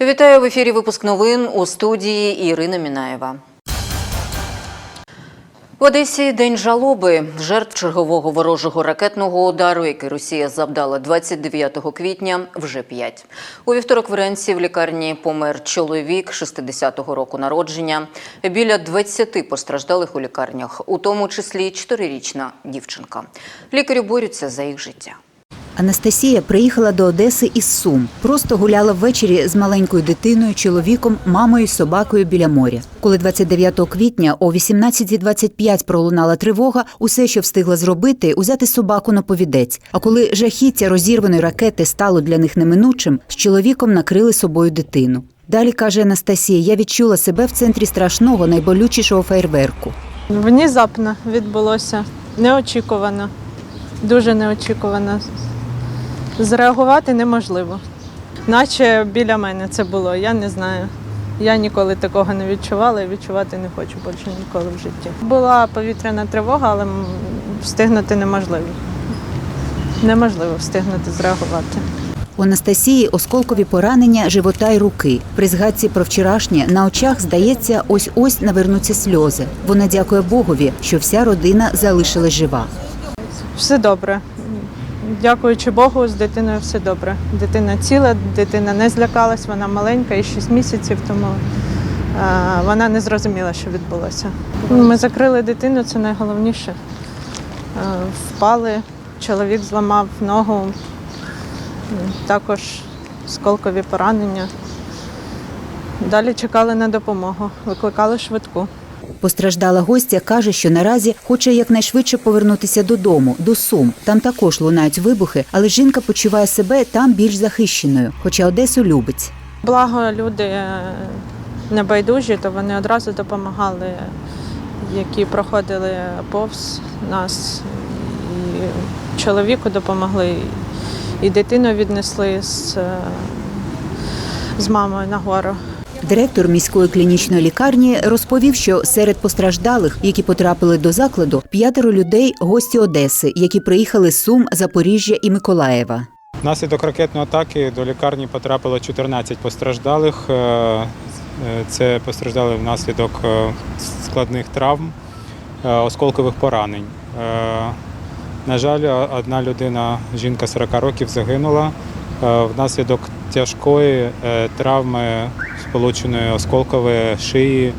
Вітаю в ефірі. Випуск новин у студії Ірина Мінаєва. В Одесі день жалоби жертв чергового ворожого ракетного удару, який Росія завдала 29 квітня, вже п'ять. У вівторок вранці в лікарні помер чоловік 60-го року народження. Біля 20 постраждалих у лікарнях, у тому числі 4-річна дівчинка. Лікарі борються за їх життя. Анастасія приїхала до Одеси із Сум. Просто гуляла ввечері з маленькою дитиною, чоловіком, мамою собакою біля моря. Коли 29 квітня о 18.25 пролунала тривога, усе, що встигла зробити, узяти собаку на повідець. А коли жахіття розірваної ракети стало для них неминучим, з чоловіком накрили собою дитину. Далі каже Анастасія: я відчула себе в центрі страшного, найболючішого фейерверку. Внезапно відбулося, неочікувано, дуже неочікувано. Зреагувати неможливо. Наче біля мене це було, я не знаю. Я ніколи такого не відчувала і відчувати не хочу більше ніколи в житті. Була повітряна тривога, але встигнути неможливо. Неможливо встигнути зреагувати. У Анастасії осколкові поранення живота й руки. При згадці про вчорашнє на очах здається, ось ось навернуться сльози. Вона дякує Богові, що вся родина залишилась жива. Все добре. Дякуючи Богу, з дитиною все добре. Дитина ціла, дитина не злякалась, вона маленька і 6 місяців, тому е, вона не зрозуміла, що відбулося. Ми закрили дитину, це найголовніше. Е, впали, чоловік зламав ногу, також сколкові поранення. Далі чекали на допомогу, викликали швидку. Постраждала гостя каже, що наразі хоче якнайшвидше повернутися додому, до Сум. Там також лунають вибухи, але жінка почуває себе там більш захищеною, хоча Одесу любить. Благо люди е, небайдужі, то вони одразу допомагали, які проходили повз нас. І чоловіку допомогли, і дитину віднесли з, е, з мамою на гору. Директор міської клінічної лікарні розповів, що серед постраждалих, які потрапили до закладу, п'ятеро людей гості Одеси, які приїхали з Сум, Запоріжжя і Миколаєва. Внаслідок ракетної атаки до лікарні потрапило 14 постраждалих. Е, е, Це постраждали внаслідок е, складних травм, осколкових поранень. На жаль, одна людина, жінка 40 років, загинула внаслідок тяжкої е, травми, сполученої осколкової шиї,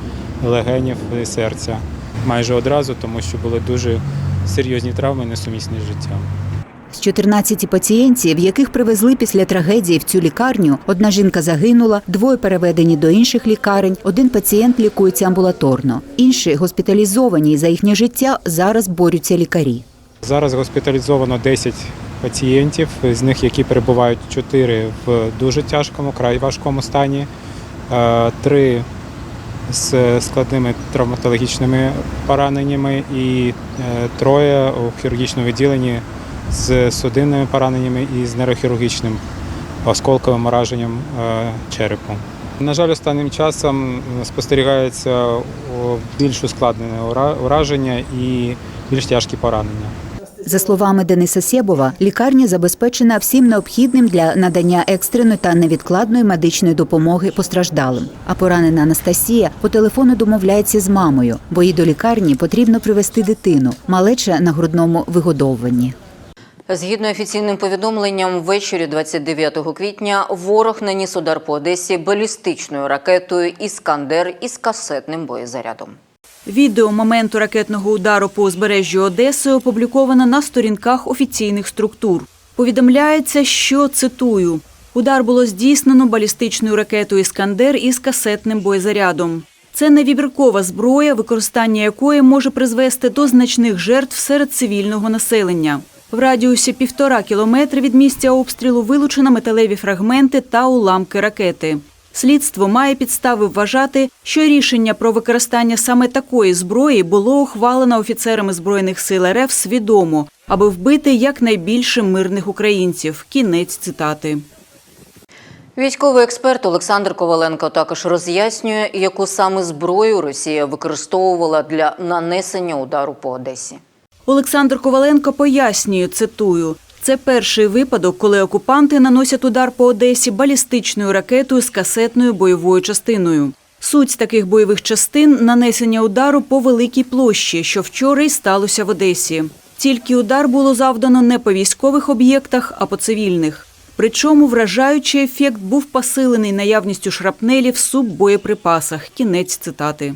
легенів і серця. Майже одразу, тому що були дуже серйозні травми, несумісні з життям. З 14 пацієнтів, яких привезли після трагедії в цю лікарню, одна жінка загинула, двоє переведені до інших лікарень, один пацієнт лікується амбулаторно. Інші госпіталізовані і за їхнє життя зараз борються лікарі. Зараз госпіталізовано 10 пацієнтів, з них які перебувають 4 в дуже тяжкому, край важкому стані, е, 3 з складними травматологічними пораненнями і е, троє у хірургічному відділенні з судинними пораненнями і з нейрохірургічним осколковим ураженням е, черепу. На жаль, останнім часом спостерігається більш ускладнене ураження і більш тяжкі поранення. За словами Дениса Сєбова, лікарня забезпечена всім необхідним для надання екстреної та невідкладної медичної допомоги постраждалим. А поранена Анастасія по телефону домовляється з мамою, бо їй до лікарні потрібно привезти дитину, малеча на грудному вигодовуванні. Згідно офіційним повідомленням, ввечері 29 квітня ворог наніс удар по Одесі балістичною ракетою «Іскандер» із касетним боєзарядом. Відео моменту ракетного удару по узбережжю Одеси опубліковано на сторінках офіційних структур. Повідомляється, що цитую: удар було здійснено балістичною ракетою Іскандер із касетним боєзарядом. Це невібіркова зброя, використання якої може призвести до значних жертв серед цивільного населення. В радіусі півтора кілометри від місця обстрілу вилучено металеві фрагменти та уламки ракети. Слідство має підстави вважати, що рішення про використання саме такої зброї було ухвалено офіцерами збройних сил РФ свідомо, аби вбити якнайбільше мирних українців. Кінець цитати. Військовий експерт Олександр Коваленко також роз'яснює, яку саме зброю Росія використовувала для нанесення удару по Одесі. Олександр Коваленко пояснює, цитую, Це перший випадок, коли окупанти наносять удар по Одесі балістичною ракетою з касетною бойовою частиною. Суть таких бойових частин нанесення удару по великій площі, що вчора й сталося в Одесі. Тільки удар було завдано не по військових об'єктах, а по цивільних. Причому вражаючий ефект був посилений наявністю шрапнелів в суббоєприпасах. Кінець цитати.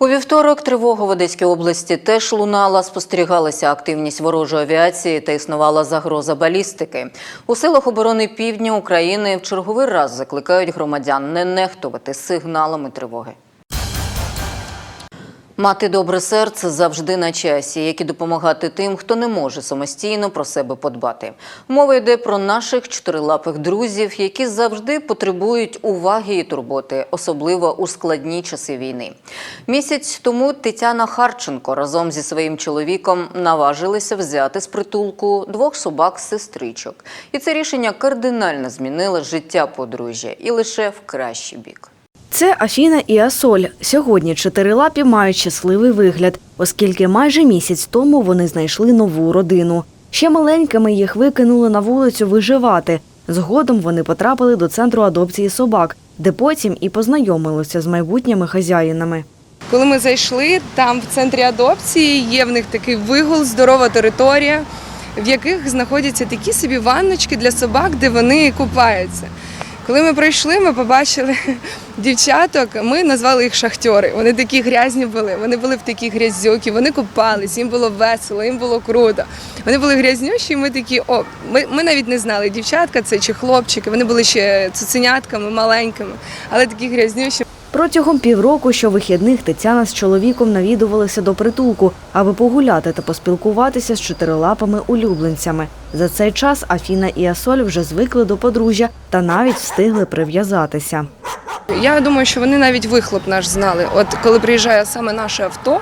У вівторок тривога в Одеській області теж лунала, спостерігалася активність ворожої авіації та існувала загроза балістики. У силах оборони півдня України в черговий раз закликають громадян не нехтувати сигналами тривоги. Мати добре серце завжди на часі, як і допомагати тим, хто не може самостійно про себе подбати. Мова йде про наших чотирилапих друзів, які завжди потребують уваги і турботи, особливо у складні часи війни. Місяць тому Тетяна Харченко разом зі своїм чоловіком наважилися взяти з притулку двох собак-сестричок. І це рішення кардинально змінило життя подружжя і лише в кращий бік. Це Афіна і Асоль. Сьогодні чотирилапі мають щасливий вигляд, оскільки майже місяць тому вони знайшли нову родину. Ще маленькими їх викинули на вулицю виживати. Згодом вони потрапили до центру адопції собак, де потім і познайомилися з майбутніми хазяїнами. Коли ми зайшли, там в центрі адопції є в них такий вигул, здорова територія, в яких знаходяться такі собі ванночки для собак, де вони купаються. Коли ми прийшли, ми побачили дівчаток, ми назвали їх шахтери. Вони такі грязні були, вони були в такій грязюки, вони купались, їм було весело, їм було круто. Вони були грязнющі, і ми такі, о, ми, ми навіть не знали, дівчатка це чи хлопчики, вони були ще цуценятками, маленькими, але такі грязнющі. Протягом півроку щовихідних Тетяна з чоловіком навідувалися до притулку, аби погуляти та поспілкуватися з чотирилапими улюбленцями. За цей час Афіна і Асоль вже звикли до подружжя та навіть встигли прив'язатися. Я думаю, що вони навіть вихлоп наш знали. От коли приїжджає саме наше авто,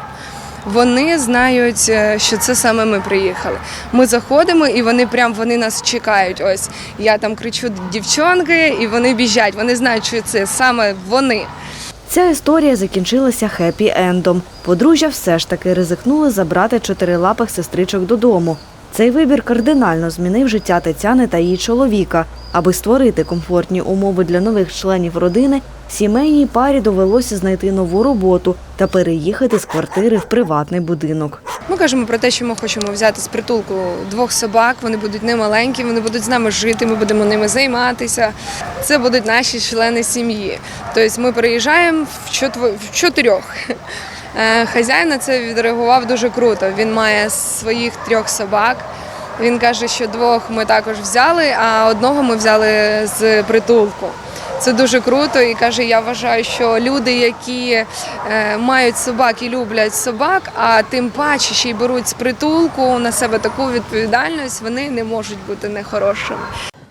вони знають, е, що це саме ми приїхали. Ми заходимо і вони прям вони нас чекають. Ось я там кричу дівчонки, і вони біжать. Вони знають, що це саме вони. Ця історія закінчилася хеппі-ендом. Подружжя все ж таки ризикнули забрати чотирилапих сестричок додому. Цей вибір кардинально змінив життя Тетяни та її чоловіка. Аби створити комфортні умови для нових членів родини, сімейній парі довелося знайти нову роботу та переїхати з квартири в приватний будинок. Ми кажемо про те, що ми хочемо взяти з притулку двох собак. Вони будуть не маленькі, вони будуть з нами жити. Ми будемо ними займатися. Це будуть наші члени сім'ї. Тобто ми переїжджаємо в чотирьох. Е, Хазяїн на це відреагував дуже круто. Він має своїх трьох собак. Він каже, що двох ми також взяли, а одного ми взяли з притулку. Це дуже круто і каже, я вважаю, що люди, які е, мають собак і люблять собак, а тим паче ще й беруть з притулку на себе таку відповідальність, вони не можуть бути нехорошими.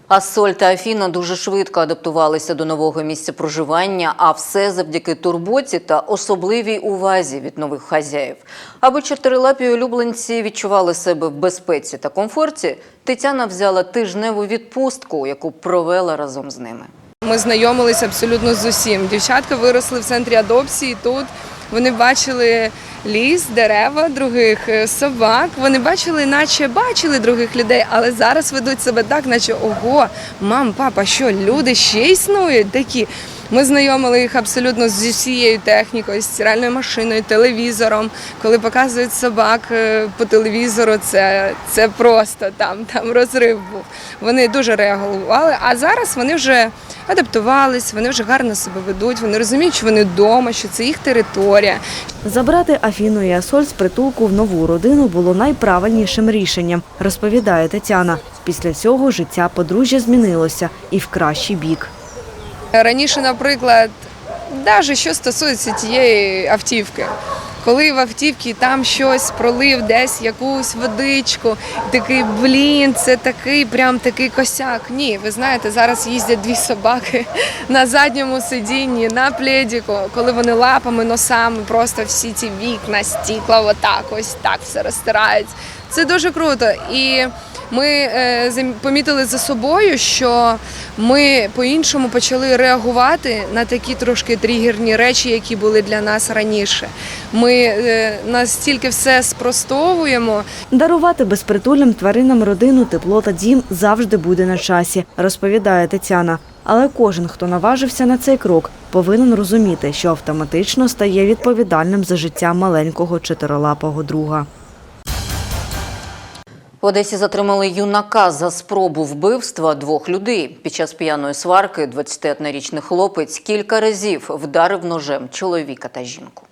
А Соль та Афіна дуже швидко адаптувалися до нового місця проживання, а все завдяки турботі та особливій увазі від нових хазяїв. Аби чотирилапі улюбленці відчували себе в безпеці та комфорті, Тетяна взяла тижневу відпустку, яку провела разом з ними. Ми знайомилися абсолютно з усім. Дівчатка виросли в центрі адопції тут. Вони бачили ліс, дерева, других е, собак. Вони бачили, наче бачили других людей, але зараз ведуть себе так, наче ого, мам, папа, що люди ще існують такі. Ми знайомили їх абсолютно з усією технікою, з стиральною машиною, телевізором. Коли показують собак е, по телевізору, це, це просто там, там розрив був. Вони дуже реагували. А зараз вони вже адаптувались, вони вже гарно себе ведуть, вони розуміють, що вони вдома, що це їх територія, Забрати Афіну і Асоль з притулку в нову родину було найправильнішим рішенням, розповідає Тетяна. Після цього життя подружжя змінилося і в кращий бік. Раніше, наприклад, навіть що стосується тієї автівки. Коли в автівці там щось пролив, десь якусь водичку, такий блін, це такий прям такий косяк. Ні, ви знаєте, зараз їздять дві собаки на задньому сидінні, на пледіку, коли вони лапами, носами, просто всі ці вікна, стікла, отак, ось так все розтирають. Це дуже круто. І Ми е, помітили за собою, що ми по-іншому почали реагувати на такі трошки тригерні речі, які були для нас раніше. Ми е, настільки все спростовуємо, Дарувати безпритульним тваринам родину, тепло та дім завжди буде на часі, розповідає Тетяна. Але кожен, хто наважився на цей крок, повинен розуміти, що автоматично стає відповідальним за життя маленького чотирилапого друга. В Одесі затримали юнака за спробу вбивства двох людей. Під час п'яної сварки 21-річний хлопець кілька разів вдарив ножем чоловіка та жінку.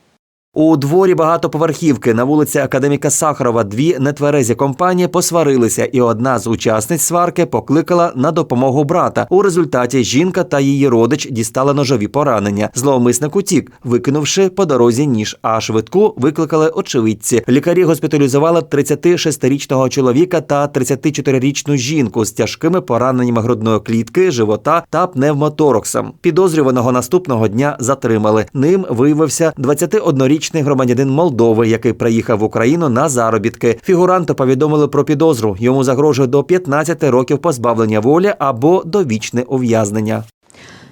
У дворі багатоповерхівки на вулиці Академіка Сахарова дві нетверезі компанії посварилися, і одна з учасниць сварки покликала на допомогу брата. У результаті жінка та її родич дістали ножові поранення. Зловмисник утік, викинувши по дорозі ніж. А швидку викликали очевидці. Лікарі госпіталізували 36-річного чоловіка та 34-річну жінку з тяжкими пораненнями грудної клітки, живота та пневмотораксом. Підозрюваного наступного дня затримали. Ним виявився 21-річний громадянин Молдови, який приїхав в Україну на заробітки. Фігуранту повідомили про підозру. Йому загрожує до 15 років позбавлення волі або довічне ув'язнення.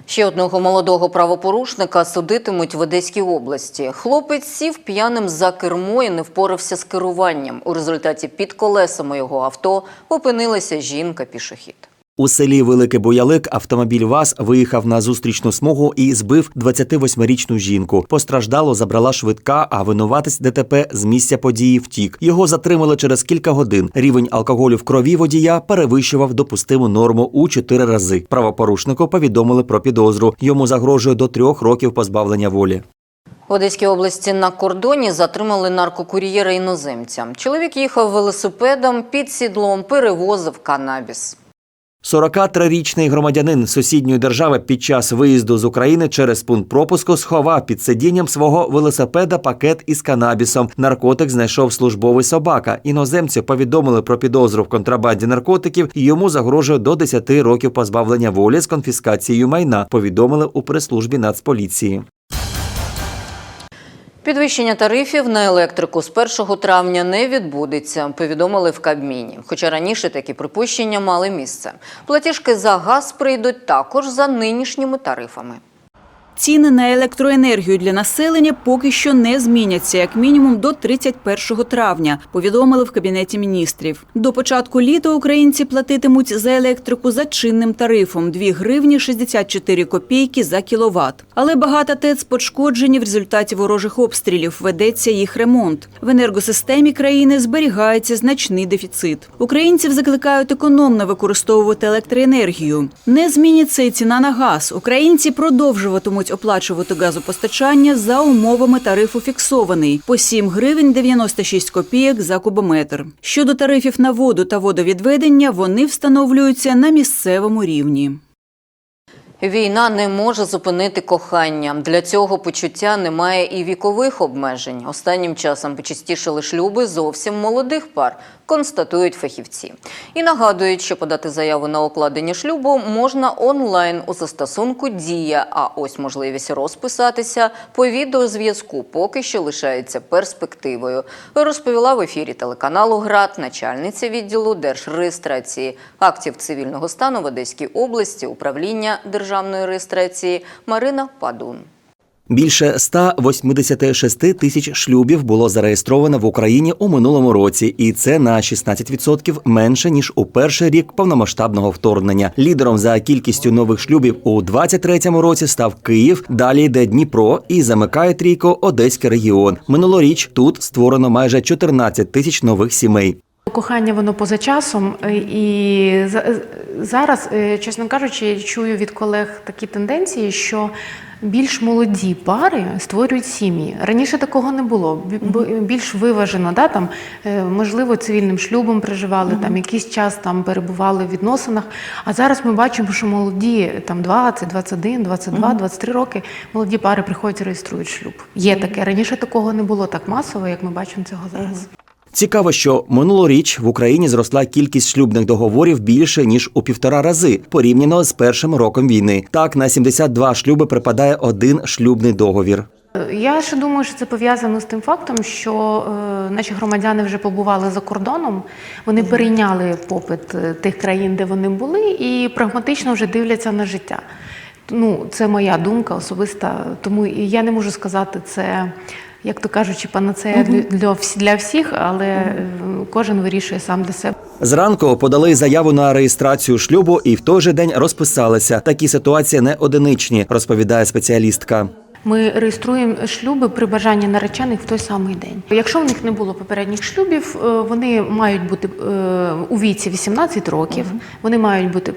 Ще одного молодого правопорушника судитимуть в Одеській області. Хлопець сів п'яним за кермо і не впорався з керуванням. У результаті під колесами його авто опинилася жінка-пішохід. У селі Великий Боялик автомобіль ВАЗ виїхав на зустрічну смугу і збив 28-річну жінку. Постраждало забрала швидка, а винуватець ДТП з місця події втік. Його затримали через кілька годин. Рівень алкоголю в крові водія перевищував допустиму норму у чотири рази. Правопорушнику повідомили про підозру. Йому загрожує до трьох років позбавлення волі. В Одеській області на кордоні затримали наркокур'єра іноземця. Чоловік їхав велосипедом, під сідлом перевозив канабіс. 43-річний громадянин сусідньої держави під час виїзду з України через пункт пропуску сховав під сидінням свого велосипеда пакет із канабісом. Наркотик знайшов службовий собака. Іноземці повідомили про підозру в контрабанді наркотиків і йому загрожує до 10 років позбавлення волі з конфіскацією майна. Повідомили у прес-службі Нацполіції. Підвищення тарифів на електрику з 1 травня не відбудеться, повідомили в Кабміні. Хоча раніше такі припущення мали місце. Платіжки за газ прийдуть також за нинішніми тарифами. Ціни на електроенергію для населення поки що не зміняться, як мінімум до 31 травня, повідомили в Кабінеті міністрів. До початку літа українці платитимуть за електрику за чинним тарифом 2 гривні 64 копійки за кіловат. Але багато ТЕЦ пошкоджені в результаті ворожих обстрілів. Ведеться їх ремонт. В енергосистемі країни зберігається значний дефіцит. Українців закликають економно використовувати електроенергію. Не зміниться і ціна на газ. Українці продовжуватимуть оплачувати газопостачання за умовами тарифу фіксований по 7 гривень 96 копійок за кубометр. Щодо тарифів на воду та водовідведення, вони встановлюються на місцевому рівні. Війна не може зупинити кохання. Для цього почуття немає і вікових обмежень. Останнім часом почастішали шлюби зовсім молодих пар, констатують фахівці. І нагадують, що подати заяву на укладення шлюбу можна онлайн у застосунку Дія. А ось можливість розписатися по відеозв'язку поки що лишається перспективою. Розповіла в ефірі телеканалу ГРАД начальниця відділу держреєстрації актів цивільного стану в Одеській області управління державної реєстрації Марина Падун. Більше 186 тисяч шлюбів було зареєстровано в Україні у минулому році, і це на 16% менше ніж у перший рік повномасштабного вторгнення. Лідером за кількістю нових шлюбів у 23-му році став Київ. Далі йде Дніпро і замикає трійко Одеський регіон. Минулоріч тут створено майже 14 тисяч нових сімей. Кохання воно поза часом, е, і е, зараз, е, чесно кажучи, я чую від колег такі тенденції, що більш молоді пари створюють сім'ї. Раніше такого не було. Більш виважено, да, там, можливо, цивільним шлюбом проживали, там якийсь час там перебували в відносинах. А зараз ми бачимо, що молоді там 20, 21, 22, 23 роки молоді пари приходять і реєструють шлюб. Є таке. Раніше такого не було так масово, як ми бачимо цього зараз. Цікаво, що минулоріч в Україні зросла кількість шлюбних договорів більше ніж у півтора рази порівняно з першим роком війни. Так на 72 шлюби припадає один шлюбний договір. Я ще думаю, що це пов'язано з тим фактом, що е, наші громадяни вже побували за кордоном, вони перейняли попит е, тих країн, де вони були, і прагматично вже дивляться на життя. Ну, це моя думка особиста, тому я не можу сказати це, як то кажучи, панацея для, для, всі- для всіх, але е, кожен вирішує сам для себе. Зранку подали заяву на реєстрацію шлюбу і в той же день розписалися. Такі ситуації не одиничні, розповідає спеціалістка. Ми реєструємо шлюби при бажанні наречених в той самий день. Якщо в них не було попередніх шлюбів, е, вони мають бути е, у віці 18 років, вони мають бути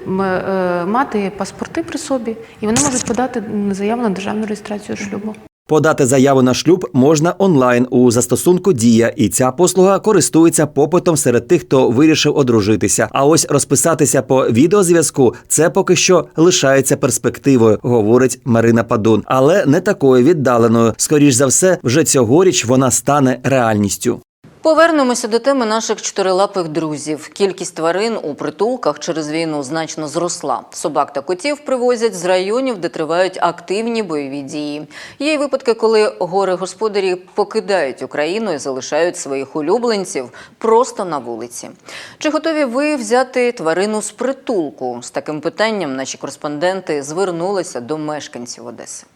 мати паспорти при собі, і вони можуть подати заяву на державну реєстрацію шлюбу. Подати заяву на шлюб можна онлайн у застосунку Дія, і ця послуга користується попитом серед тих, хто вирішив одружитися. А ось розписатися по відеозв'язку це поки що лишається перспективою, говорить Марина Падун, але не такою віддаленою. Скоріш за все, вже цьогоріч вона стане реальністю. Повернемося до теми наших чотирилапих друзів. Кількість тварин у притулках через війну значно зросла. Собак та котів привозять з районів, де тривають активні бойові дії. Є й випадки, коли гори господарі покидають Україну і залишають своїх улюбленців просто на вулиці. Чи готові ви взяти тварину з притулку? З таким питанням наші кореспонденти звернулися до мешканців Одеси.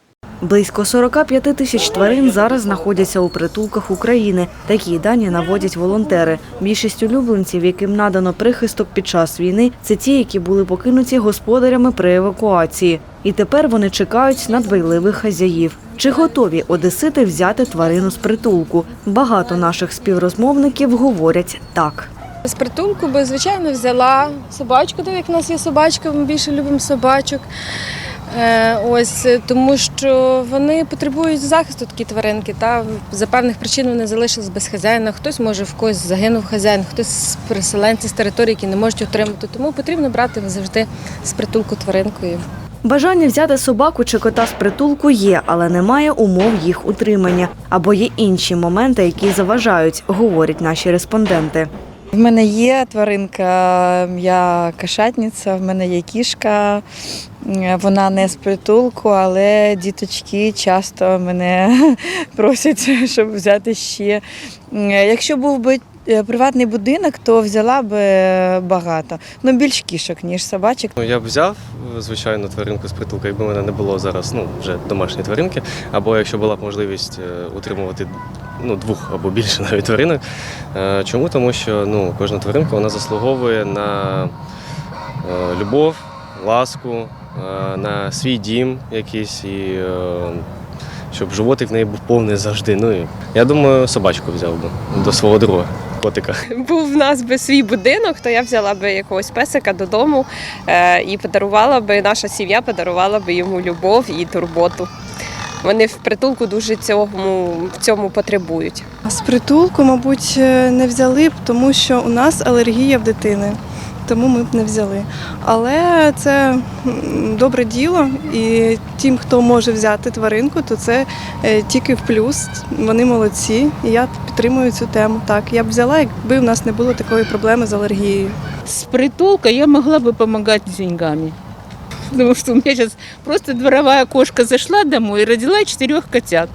Близько 45 тисяч тварин зараз знаходяться у притулках України. Такі дані наводять волонтери. Більшість улюбленців, яким надано прихисток під час війни, це ті, які були покинуті господарями при евакуації. І тепер вони чекають на дбайливих хазяїв. Чи готові одесити взяти тварину з притулку? Багато наших співрозмовників говорять так. З притулку би, звичайно, взяла собачку, так як в нас є собачка, ми більше любимо собачок. Е, ось е, тому, що вони потребують захисту такі тваринки. Та за певних причин вони залишились без хазяїна. Хтось може в когось загинув хазяїн, хтось з переселенців з території, які не можуть отримати. Тому потрібно брати завжди з притулку тваринкою. Бажання взяти собаку чи кота з притулку є, але немає умов їх утримання. Або є інші моменти, які заважають, говорять наші респонденти. В мене є тваринка, я кошатниця, в мене є кішка. Вона не з притулку, але діточки часто мене просять, щоб взяти ще. Якщо був би приватний будинок, то взяла б багато. Ну, більш кішок, ніж собачок. Ну, я б взяв, звичайно, тваринку з притулку, якби мене не було зараз ну, вже домашні тваринки, або якщо була б можливість е, утримувати ну, двох або більше навіть тваринок. Е, Чому? Тому що ну, кожна тваринка вона заслуговує на е, любов, ласку, е, на свій дім якийсь, і е, щоб животик в неї був повний завжди. Ну, я думаю, собачку взяв би до свого друга, котика. Був в нас би свій будинок, то я взяла би якогось песика додому е, і подарувала би, наша сім'я подарувала би йому любов і турботу. Вони в притулку дуже цьому, в цьому потребують. З притулку, мабуть, не взяли б, тому що у нас алергія в дитини, тому ми б не взяли. Але це добре діло, і тим, хто може взяти тваринку, то це е, тільки в плюс. Вони молодці, і я підтримую цю тему. Так, я б взяла, якби у нас не було такої проблеми з алергією. С притулка я могла бы помогать деньгами. Потому что у меня сейчас просто дворовая кошка зашла домой и родила четырех котят.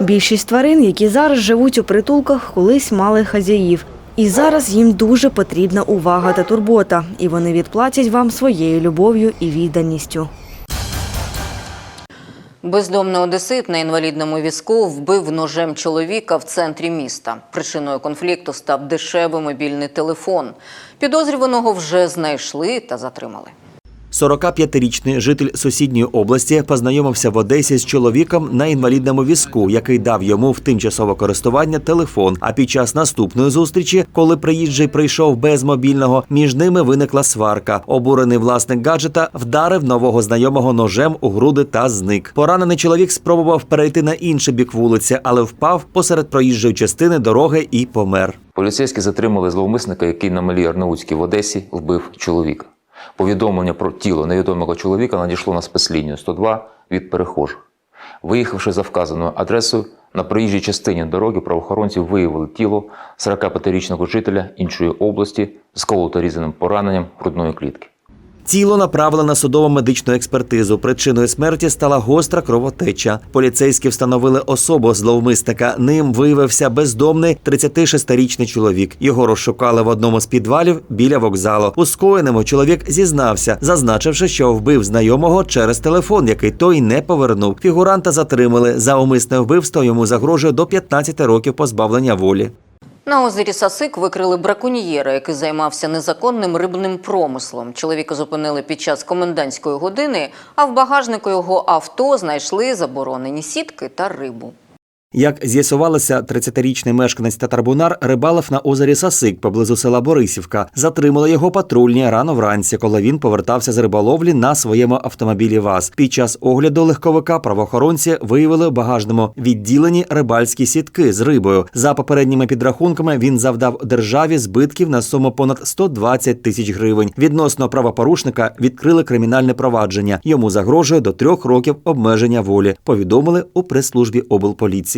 Більшість тварин, які зараз живуть у притулках, колись мали хазяїв. І зараз їм дуже потрібна увага та турбота, і вони відплатять вам своєю любов'ю і відданістю. Бездомний одесит на інвалідному візку вбив ножем чоловіка в центрі міста. Причиною конфлікту став дешевий мобільний телефон. Підозрюваного вже знайшли та затримали. 45-річний житель сусідньої області познайомився в Одесі з чоловіком на інвалідному візку, який дав йому в тимчасове користування телефон. А під час наступної зустрічі, коли приїжджий прийшов без мобільного, між ними виникла сварка. Обурений власник гаджета вдарив нового знайомого ножем у груди та зник. Поранений чоловік спробував перейти на інший бік вулиці, але впав посеред проїжджої частини дороги і помер. Поліцейські затримали зловмисника, який на малій Арнаутській в Одесі вбив чоловіка. Повідомлення про тіло невідомого чоловіка надійшло на спецлінію 102 від перехожих. Виїхавши за вказаною адресою, на проїжджій частині дороги правоохоронці виявили тіло 45-річного жителя іншої області з колото-різаним пораненням грудної клітки. Тіло направили на судово медичну експертизу. Причиною смерті стала гостра кровотеча. Поліцейські встановили особу зловмисника. Ним виявився бездомний 36-річний чоловік. Його розшукали в одному з підвалів біля вокзалу. У скоєному чоловік зізнався, зазначивши, що вбив знайомого через телефон, який той не повернув. Фігуранта затримали за умисне вбивство. Йому загрожує до 15 років позбавлення волі. На озері Сасик викрили браконьєра, який займався незаконним рибним промислом. Чоловіка зупинили під час комендантської години, а в багажнику його авто знайшли заборонені сітки та рибу. Як з'ясувалося, 30-річний мешканець Татарбунар рибалив на озері Сасик поблизу села Борисівка. Затримали його патрульні рано вранці, коли він повертався з риболовлі на своєму автомобілі ВАЗ. Під час огляду легковика правоохоронці виявили в багажному відділенні рибальські сітки з рибою. За попередніми підрахунками він завдав державі збитків на суму понад 120 тисяч гривень. Відносно правопорушника відкрили кримінальне провадження. Йому загрожує до трьох років обмеження волі. Повідомили у прес-службі облполіції.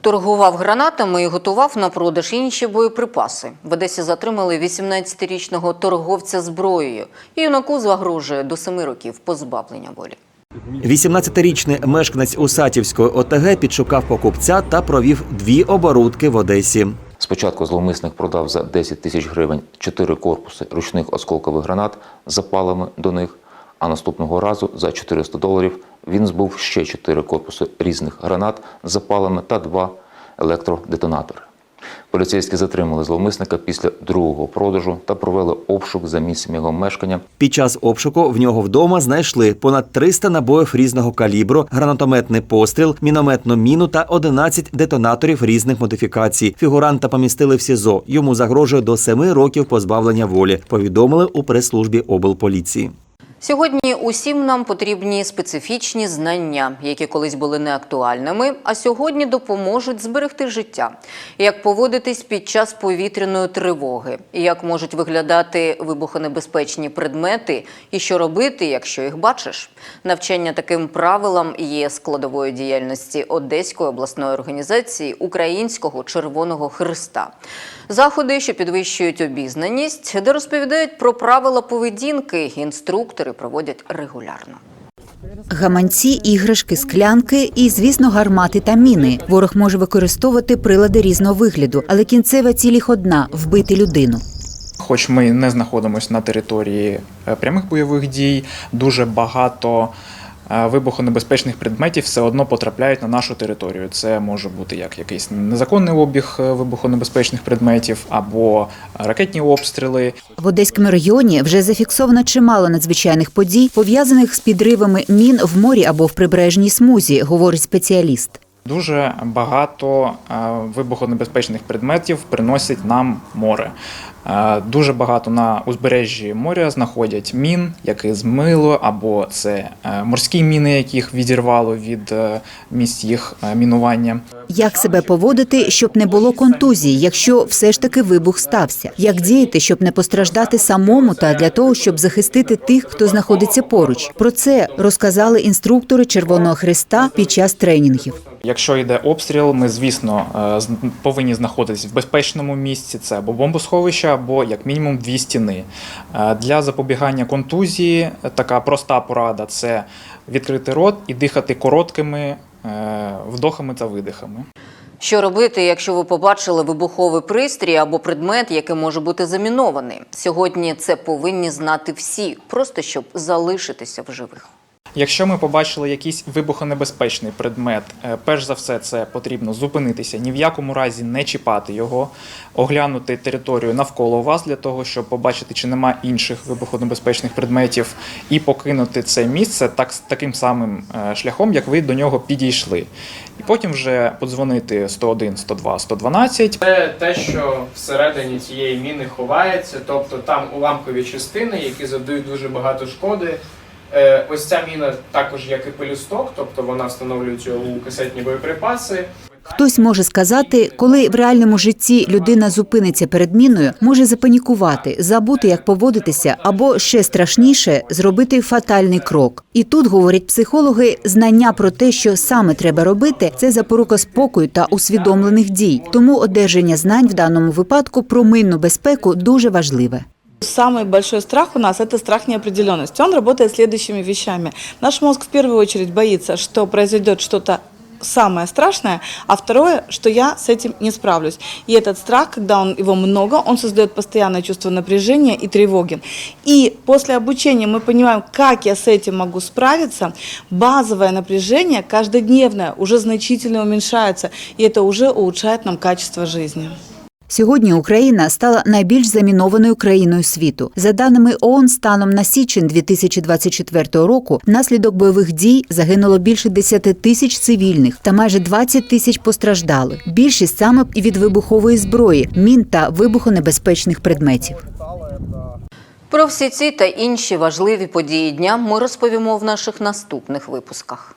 Торгував гранатами і готував на продаж інші боєприпаси. В Одесі затримали 18-річного торговця зброєю. Юнаку загрожує до 7 років позбавлення волі. 18-річний мешканець Усатівської ОТГ підшукав покупця та провів дві оборудки в Одесі. Спочатку зловмисник продав за 10 тисяч гривень 4 корпуси ручних осколкових гранат з запалами до них, а наступного разу за 400 доларів він збув ще 4 корпуси різних гранат з запалами та два електродетонатори. Поліцейські затримали зловмисника після другого продажу та провели обшук за місцем його мешкання. Під час обшуку в нього вдома знайшли понад 300 набоїв різного калібру, гранатометний постріл, мінометну міну та 11 детонаторів різних модифікацій. Фігуранта помістили в СІЗО. Йому загрожує до 7 років позбавлення волі. Повідомили у прес-службі облполіції. Сьогодні усім нам потрібні специфічні знання, які колись були неактуальними, а сьогодні допоможуть зберегти життя. Як поводитись під час повітряної тривоги, як можуть виглядати вибухонебезпечні предмети, і що робити, якщо їх бачиш. Навчання таким правилам є складовою діяльності Одеської обласної організації Українського Червоного Христа. Заходи, що підвищують обізнаність, де розповідають про правила поведінки, інструктори проводять регулярно. Гаманці, іграшки, склянки і, звісно, гармати та міни. Ворог може використовувати прилади різного вигляду, але кінцева ціль їх одна вбити людину. Хоч ми не знаходимося на території е, прямих бойових дій, дуже багато вибухонебезпечних предметів все одно потрапляють на нашу територію. Це може бути як якийсь незаконний обіг е, вибухонебезпечних предметів або ракетні обстріли. В Одеському районі вже зафіксовано чимало надзвичайних подій, пов'язаних з підривами мін в морі або в прибережній смузі, говорить спеціаліст. Дуже багато е, вибухонебезпечних предметів приносить нам море. Е, Дуже багато на узбережжі моря знаходять мін, які змило, або це е, морські міни, яких відірвало від е, місць їх мінування. Як себе поводити, щоб не було контузій, якщо все ж таки вибух стався? Як діяти, щоб не постраждати самому, та для того, щоб захистити тих, хто знаходиться поруч? Про це розказали інструктори Червоного Христа під час тренінгів. Якщо йде обстріл, ми, звісно, повинні знаходитись в безпечному місці. Це або бомбосховище, або як мінімум дві стіни. Е, Для запобігання контузії е, така проста порада це відкрити рот і дихати короткими е, вдохами та видихами. Що робити, якщо ви побачили вибуховий пристрій або предмет, який може бути замінований? Сьогодні це повинні знати всі, просто щоб залишитися в живих. Якщо ми побачили якийсь вибухонебезпечний предмет, е, перш за все, це потрібно зупинитися, ні в якому разі не чіпати його, оглянути територію навколо вас для того, щоб побачити, чи нема інших вибухонебезпечних предметів, і покинути це місце так, таким самим е, шляхом, як ви до нього підійшли. І потім вже подзвонити 101, 102, 112. Це те, що всередині цієї міни ховається, тобто там уламкові частини, які завдають дуже багато шкоди. Е, Ось ця міна також як і пелюсток, тобто вона встановлюється у касетні боєприпаси. Хтось може сказати, коли в реальному житті людина зупиниться перед міною, може запанікувати, забути, як поводитися, або ще страшніше зробити фатальний крок. І тут говорять психологи, знання про те, що саме треба робити, це запорука спокою та усвідомлених дій. Тому одержання знань в даному випадку про минну безпеку дуже важливе. Самый большой страх у нас – это страх неопределенности. Он работает следующими вещами. Наш мозг в первую очередь боится, что произойдет что-то самое страшное, а второе, что я с этим не справлюсь. И этот страх, когда он, его много, он создает постоянное чувство напряжения и тревоги. И после обучения мы понимаем, как я с этим могу справиться. Базовое напряжение каждодневное уже значительно уменьшается, и это уже улучшает нам качество жизни. Сьогодні Україна стала найбільш замінованою країною світу. За даними ООН, станом на січень 2024 року внаслідок бойових дій загинуло більше 10 тисяч цивільних та майже 20 тисяч постраждалих. Більшість саме від вибухової зброї, мін та вибухонебезпечних предметів. Про всі ці та інші важливі події дня ми розповімо в наших наступних випусках.